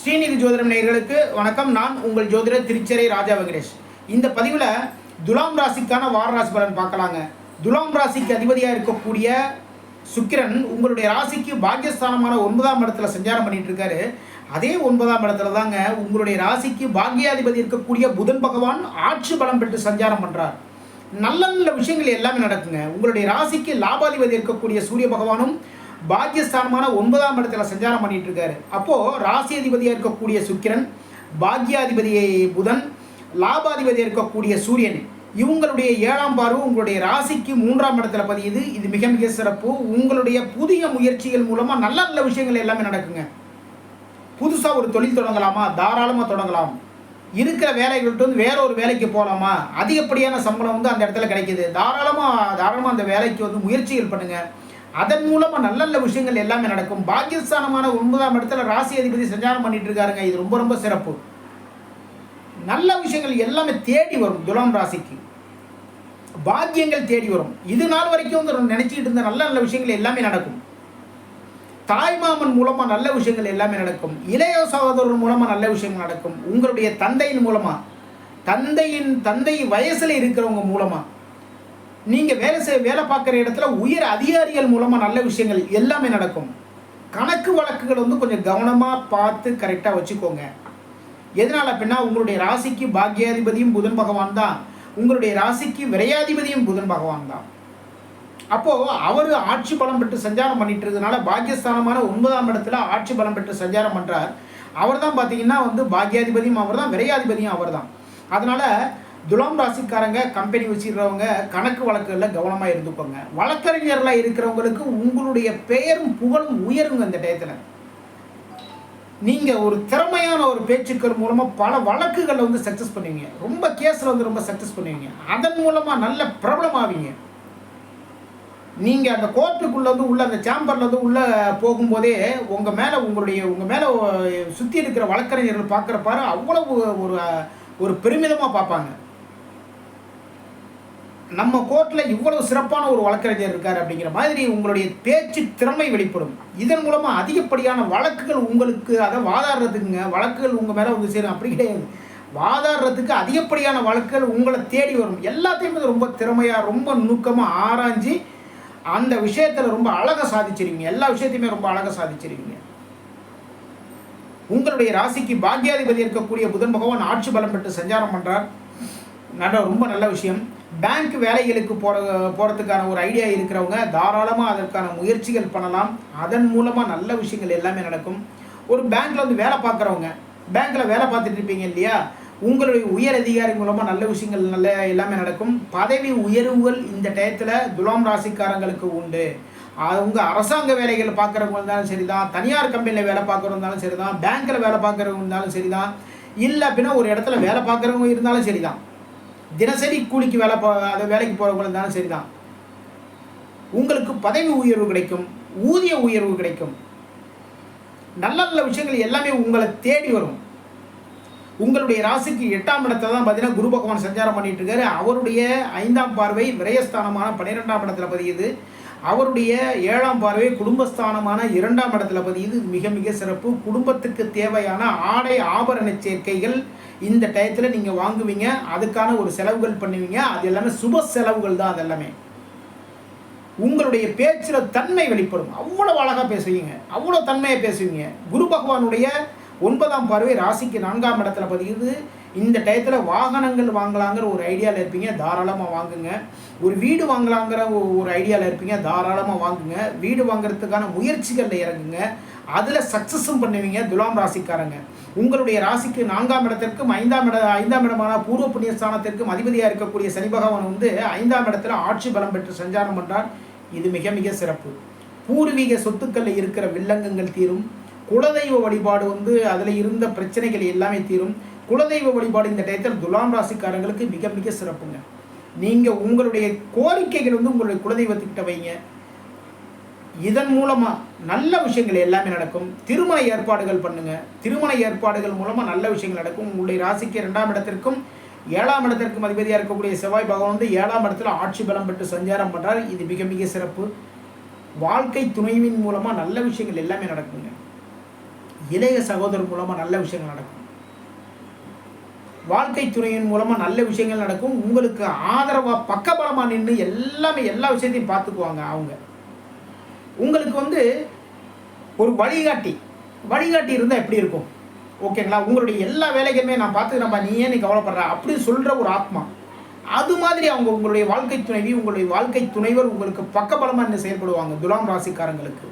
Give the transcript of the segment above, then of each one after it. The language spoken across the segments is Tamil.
ஸ்ரீநிதி ஜோதிடம் நேயர்களுக்கு வணக்கம். நான் உங்கள் ஜோதிடர் திருச்சரை ராஜா வெங்கடேஷ். இந்த பதிவில் துலாம் ராசிக்கான வார ராசி பலன் பார்க்கலாங்க. துலாம் ராசிக்கு அதிபதியாக இருக்கக்கூடிய சுக்கிரன் உங்களுடைய ராசிக்கு பாக்கியஸ்தானமான ஒன்பதாம் இடத்துல சஞ்சாரம் பண்ணிட்டு இருக்காரு அதே ஒன்பதாம் இடத்துல தாங்க உங்களுடைய ராசிக்கு பாக்கியாதிபதி இருக்கக்கூடிய புதன் பகவான் ஆட்சி பலம் பெற்று சஞ்சாரம் பண்ணுறார் நல்ல நல்ல விஷயங்கள் எல்லாமே நடக்குங்க. உங்களுடைய ராசிக்கு லாபாதிபதி இருக்கக்கூடிய சூரிய பகவானும் பாக்கியஸ்தானமான ஒன்பதாம் இடத்துல சஞ்சாரம் பண்ணிட்டு இருக்காரு அப்போ ராசி அதிபதியாக இருக்கக்கூடிய சுக்கிரன் பாக்கியாதிபதியை புதன் லாபாதிபதியாக இருக்கக்கூடிய சூரியன் இவங்களுடைய ஏழாம் பார்வை உங்களுடைய ராசிக்கு மூன்றாம் இடத்துல பதியுது. இது மிக மிக சிறப்பு. உங்களுடைய புதிய முயற்சிகள் மூலமாக நல்ல நல்ல விஷயங்கள் எல்லாமே நடக்குங்க. புதுசாக ஒரு தொழில் தொடங்கலாமா? தாராளமாக தொடங்கலாம். இருக்கிற வேலைகள்ட்டு வந்து வேற ஒரு வேலைக்கு போகலாமா அதிகப்படியான சம்பளம் வந்து அந்த இடத்துல கிடைக்குது. தாராளமாக தாராளமாக அந்த வேலைக்கு வந்து முயற்சிகள் பண்ணுங்கள் அதன் மூலமாக நல்ல நல்ல விஷயங்கள் எல்லாமே நடக்கும். பாக்கியஸ்தானமான ஒன்பதாம் இடத்துல ராசி அதிபதி சஞ்சாரம் பண்ணிட்டு இருக்காருங்க. இது ரொம்ப ரொம்ப சிறப்பு. நல்ல விஷயங்கள் எல்லாமே தேடி வரும் துலாம் ராசிக்கு. பாக்கியங்கள் தேடி வரும். இது நாள் வரைக்கும் வந்து நினைச்சிட்டு இருந்த நல்ல நல்ல விஷயங்கள் எல்லாமே நடக்கும். தாய்மாமன் மூலமா நல்ல விஷயங்கள் எல்லாமே நடக்கும். இளைய சகோதரர் மூலமா நல்ல விஷயங்கள் நடக்கும். உங்களுடைய தந்தையின் மூலமா தந்தையின் தந்தை வயசுல இருக்கிறவங்க மூலமா நீங்கள் வேலை செய்ய வேலை பார்க்குற இடத்துல உயர் அதிகாரிகள் மூலமாக நல்ல விஷயங்கள் எல்லாமே நடக்கும். கணக்கு வழக்குகள் வந்து கொஞ்சம் கவனமாக பார்த்து கரெக்டாக வச்சுக்கோங்க. எதனால அப்படின்னா உங்களுடைய ராசிக்கு பாக்கியாதிபதியும் புதன் பகவான் தான். உங்களுடைய ராசிக்கு விரையாதிபதியும் புதன் பகவான் தான். அப்போது அவர் ஆட்சி பலம் பெற்று சஞ்சாரம் பண்ணிட்டு இருக்கிறதுனால பாக்கியஸ்தானமான ஒன்பதாம் இடத்துல ஆட்சி பலம் பெற்று சஞ்சாரம் பண்ணுறார் அவர் தான் பார்த்தீங்கன்னா வந்து பாக்கியாதிபதியும் அவர் தான் விரையாதிபதியும் அவர் தான் அதனால் துலாம் ராசிக்காரங்க கம்பெனி வச்சுக்கிறவங்க கணக்கு வழக்குகளில் கவனமாக இருந்துக்கோங்க. வழக்கறிஞர்களாக இருக்கிறவங்களுக்கு உங்களுடைய பெயரும் புகழும் உயருங்க இந்த டயத்தில். நீங்கள் ஒரு திறமையான ஒரு பேச்சுக்கள் மூலமாக பல வழக்குகளை வந்து சக்ஸஸ் பண்ணுவீங்க. ரொம்ப கேஸில் வந்து ரொம்ப சக்ஸஸ் பண்ணுவீங்க. அதன் மூலமாக நல்ல பிரபலம் ஆவீங்க. நீங்கள் அந்த கோர்ட்டுக்குள்ளே வந்து உள்ள அந்த சேம்பரில் வந்து உள்ளே போகும்போதே உங்கள் மேலே உங்களுடைய உங்கள் மேலே சுற்றி இருக்கிற வழக்கறிஞர்கள் பார்க்குறப்பாரு அவ்வளவு ஒரு ஒரு பெருமிதமாக பார்ப்பாங்க. நம்ம கோர்ட்டில் இவ்வளவு சிறப்பான ஒரு வழக்கறிஞர் இருக்கார் அப்படிங்கிற மாதிரி உங்களுடைய பேச்சு திறமை வெளிப்படும். இதன் மூலமாக அதிகப்படியான வழக்குகள் உங்களுக்கு அதை வாதாடுறதுக்குங்க வழக்குகள் உங்கள் மேலே வந்து சேரும். அப்படி கிடையாது. வாதாடுறதுக்கு அதிகப்படியான வழக்குகள் உங்களை தேடி வரும். எல்லாத்தையும் ரொம்ப திறமையாக ரொம்ப நுணுக்கமாக ஆராய்ஞ்சு அந்த விஷயத்தில் ரொம்ப அழகாக சாதிச்சிருவீங்க எல்லா விஷயத்தையுமே ரொம்ப அழகாக சாதிச்சிருவீங்க உங்களுடைய ராசிக்கு பாக்யாதிபதி இருக்கக்கூடிய புதன் பகவான் ஆட்சி பலம் பெற்று சஞ்சாரம் பண்ணுறார் நல்ல ரொம்ப நல்ல விஷயம். பேங்க் வேலைகளுக்கு போகிற போகிறதுக்கான ஒரு ஐடியா இருக்கிறவங்க தாராளமாக அதற்கான முயற்சிகள் பண்ணலாம். அதன் மூலமாக நல்ல விஷயங்கள் எல்லாமே நடக்கும். ஒரு பேங்க்கில் வந்து வேலை பார்க்குறவங்க பேங்க்கில் வேலை பார்த்துட்டு இருப்பீங்க இல்லையா? உங்களுடைய உயர் அதிகாரி மூலமாக நல்ல விஷயங்கள் நல்ல எல்லாமே நடக்கும். பதவி உயர்வுகள் இந்த டயத்தில் துலாம் ராசிக்காரங்களுக்கு உண்டு. அவங்க அரசாங்க வேலைகள் பார்க்குறவங்க இருந்தாலும் சரி தான் தனியார் கம்பெனியில் வேலை பார்க்குறவங்க இருந்தாலும் சரி தான் பேங்க்கில் வேலை பார்க்குறவங்க இருந்தாலும் சரி தான் இல்லை அப்படின்னா ஒரு இடத்துல வேலை பார்க்குறவங்க இருந்தாலும் சரி தான் தினசரி கூலிக்கு வேலை போ அதை வேலைக்கு போகிறவங்க இருந்தாலும் சரி தான் உங்களுக்கு பதவி உயர்வு கிடைக்கும் ஊதிய உயர்வு கிடைக்கும். நல்ல நல்ல விஷயங்கள் எல்லாமே உங்களை தேடி வரும். உங்களுடைய ராசிக்கு எட்டாம் இடத்துல தான் பார்த்தீங்கன்னா குரு பகவான் சஞ்சாரம் பண்ணிட்டு இருக்காரு. அவருடைய ஐந்தாம் பார்வை விரயஸ்தானமான பன்னிரெண்டாம் இடத்துல பதியுது. அவருடைய ஏழாம் பார்வை குடும்பஸ்தானமான இரண்டாம் இடத்துல பதியுது மிக மிக சிறப்பு. குடும்பத்துக்கு தேவையான ஆடை ஆபரண சேர்க்கைகள் இந்த டயத்தில் நீங்கள் வாங்குவீங்க. அதுக்கான ஒரு செலவுகள் பண்ணுவீங்க. அது எல்லாமே சுப செலவுகள் தான் அது எல்லாமே. உங்களுடைய பேச்சில் தன்மை வெளிப்படும். அவ்வளோ அழகாக பேசுவீங்க. அவ்வளோ தன்மையை பேசுவீங்க. குரு பகவானுடைய ஒன்பதாம் பார்வை ராசிக்கு நான்காம் இடத்துல பதியுது. இந்த டயத்தில் வாகனங்கள் வாங்கலாங்கிற ஒரு ஐடியாவில் இருப்பீங்க தாராளமாக வாங்குங்க. ஒரு வீடு வாங்கலாங்கிற ஒரு ஐடியாவில் இருப்பீங்க தாராளமாக வாங்குங்க. வீடு வாங்குறதுக்கான முயற்சிகளில் இறங்குங்க. அதில் சக்ஸஸும் பண்ணுவீங்க துலாம் ராசிக்காரங்க. உங்களுடைய ராசிக்கு நான்காம் இடத்திற்கும் ஐந்தாம் இட ஐந்தாம் இடமான பூர்வ புண்ணிய ஸ்தானத்திற்கும் அதிபதியாக இருக்கக்கூடிய சனி பகவான் வந்து ஐந்தாம் இடத்துல ஆட்சி பலம் பெற்று சஞ்சாரம் பண்ணுறார் இது மிக மிக சிறப்பு. பூர்வீக சொத்துக்களில் இருக்கிற வில்லங்கங்கள் தீரும். குலதெய்வ வழிபாடு வந்து அதில் இருந்த பிரச்சனைகள் எல்லாமே தீரும். குலதெய்வ வழிபாடு இந்த டயத்தில் துலாம் ராசிக்காரங்களுக்கு மிக மிக சிறப்புங்க. நீங்கள் உங்களுடைய கோரிக்கைகள் வந்து உங்களுடைய குலதெய்வத்துக்கிட்ட வைங்க. இதன் மூலமாக நல்ல விஷயங்கள் எல்லாமே நடக்கும். திருமண ஏற்பாடுகள் பண்ணுங்கள் திருமண ஏற்பாடுகள் மூலமாக நல்ல விஷயங்கள் நடக்கும். உங்களுடைய ராசிக்கு ரெண்டாம் இடத்திற்கும் ஏழாம் இடத்திற்கும் அதிபதியாக இருக்கக்கூடிய செவ்வாய் பகவான் வந்து ஏழாம் இடத்துல ஆட்சி பலம் பெற்று சஞ்சாரம் பண்ணுறார் இது மிக மிக சிறப்பு. வாழ்க்கை துணைவின் மூலமாக நல்ல விஷயங்கள் எல்லாமே நடக்குங்க. இளைய சகோதரர் மூலமாக நல்ல விஷயங்கள் நடக்கும். வாழ்க்கை துறையின் மூலமாக நல்ல விஷயங்கள் நடக்கும். உங்களுக்கு ஆதரவாக பக்கபலமாக நின்று எல்லாமே எல்லா விஷயத்தையும் பார்த்துக்குவாங்க அவங்க. உங்களுக்கு வந்து ஒரு வழிகாட்டி வழிகாட்டி இருந்தால் எப்படி இருக்கும்? ஓகேங்களா உங்களுடைய எல்லா வேலைகளுமே நான் பார்த்துக்கிறேன்ப்பா நீ ஏன் நீ கவலைப்படுற? அப்படின்னு சொல்கிற ஒரு ஆத்மா. அது மாதிரி அவங்க உங்களுடைய வாழ்க்கை துணைவி உங்களுடைய வாழ்க்கை துணைவர் உங்களுக்கு பக்கபலமாக என்ன செயல்படுவாங்க. துலாம் ராசிக்காரங்களுக்கு.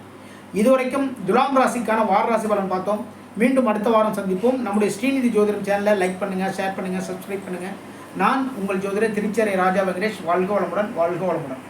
இதுவரைக்கும் துலாம் ராசிக்கான வார ராசி பலன் பார்த்தோம். மீண்டும் அடுத்த வாரம் சந்திப்போம். நம்முடைய ஸ்ரீநிதி ஜோதிடம் சேனலை லைக் பண்ணுங்கள் ஷேர் பண்ணுங்கள் சப்ஸ்கிரைப் பண்ணுங்கள் நான் உங்கள் ஜோதிடர் திருச்சேரை ராஜா வெங்கடேஷ். வாழ்க வளமுடன் வாழ்க வளமுடன்.